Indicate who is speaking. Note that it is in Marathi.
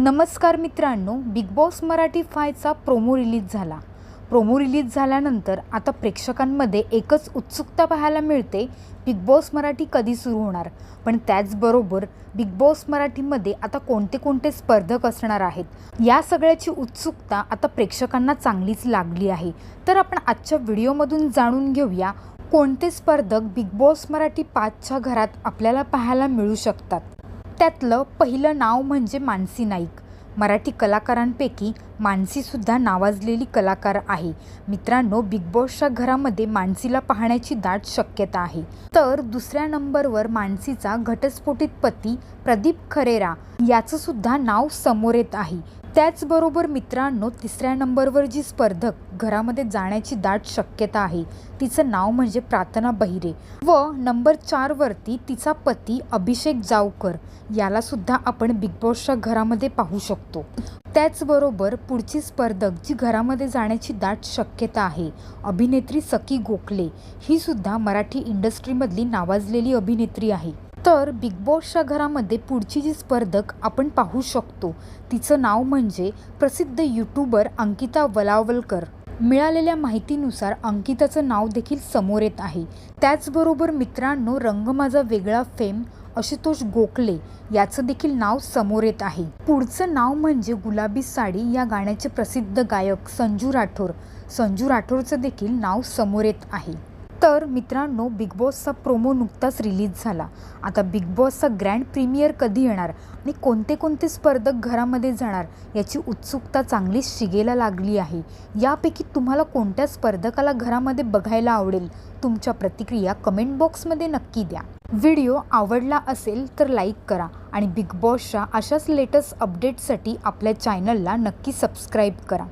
Speaker 1: नमस्कार मित्रांनो बिग बॉस मराठी फायचा प्रोमो रिलीज झाला. प्रोमो रिलीज झाल्यानंतर आता प्रेक्षकांमध्ये एकच उत्सुकता पाहायला मिळते बिग बॉस मराठी कधी सुरू होणार? पण त्याचबरोबर बिग बॉस मराठीमध्ये आता कोणते कोणते स्पर्धक असणार आहेत? या सगळ्याची उत्सुकता आता प्रेक्षकांना चांगलीच लागली आहे. तर आपण आजच्या व्हिडिओमधून जाणून घेऊया कोणते स्पर्धक बिग बॉस मराठी पाचच्या घरात आपल्याला पाहायला मिळू शकतात? त्यातलं पहिलं नाव म्हणजे मानसी नाईक. मराठी कलाकारांपैकी मानसीसुद्धा नावाजलेली कलाकार आहे. मित्रांनो बिग बॉसच्या घरामध्ये मानसीला पाहण्याची दाट शक्यता आहे. तर दुसऱ्या नंबरवर मानसीचा घटस्फोटित पती प्रदीप खरेरा. याचंसुद्धा नाव समोर येत आहे. त्याचबरोबर मित्रांनो तिसऱ्या नंबरवर जी स्पर्धक घरामध्ये जाण्याची दाट शक्यता आहे तिचं नाव म्हणजे प्रार्थना बहिरे. व नंबर चारवरती तिचा पती अभिषेक जावकर यालासुद्धा आपण बिग बॉसच्या घरामध्ये पाहू शकतो. त्याचबरोबर पुढची स्पर्धक जी घरामध्ये जाण्याची दाट शक्यता आहे अभिनेत्री सकी गोखले ही सुद्धा मराठी इंडस्ट्रीमधली नावाजलेली अभिनेत्री आहे. तर बिग बॉसच्या घरामध्ये पुढची जी स्पर्धक आपण पाहू शकतो तिचं नाव म्हणजे प्रसिद्ध यूट्यूबर अंकिता वलावलकर. मिळालेल्या माहितीनुसार अंकिताचं नाव देखील समोर येत आहे. त्याचबरोबर मित्रांनो रंग माझा वेगळा फेम आशुतोष गोखले याचं देखील नाव समोर येत आहे. पुढचं नाव म्हणजे गुलाबी साडी या गाण्याचे प्रसिद्ध गायक संजू राठोर. संजू राठोरचं देखील नाव समोर येत आहे. तर मित्रांनो बिग बॉसचा प्रोमो नुकताच रिलीज झाला. आता बिग बॉसचा ग्रँड प्रीमियर कधी येणार आणि कोणते कोणते स्पर्धक घरामध्ये जाणार याची उत्सुकता चांगलीच शिगेला लागली आहे. यापैकी तुम्हाला कोणत्या स्पर्धकाला घरामध्ये बघायला आवडेल? तुमच्या प्रतिक्रिया कमेंट बॉक्समध्ये नक्की द्या. व्हिडिओ आवडला असेल तर लाईक करा आणि बिग बॉसच्या अशाच लेटेस्ट अपडेट्ससाठी आपल्या चॅनलला नक्की सबस्क्राईब करा.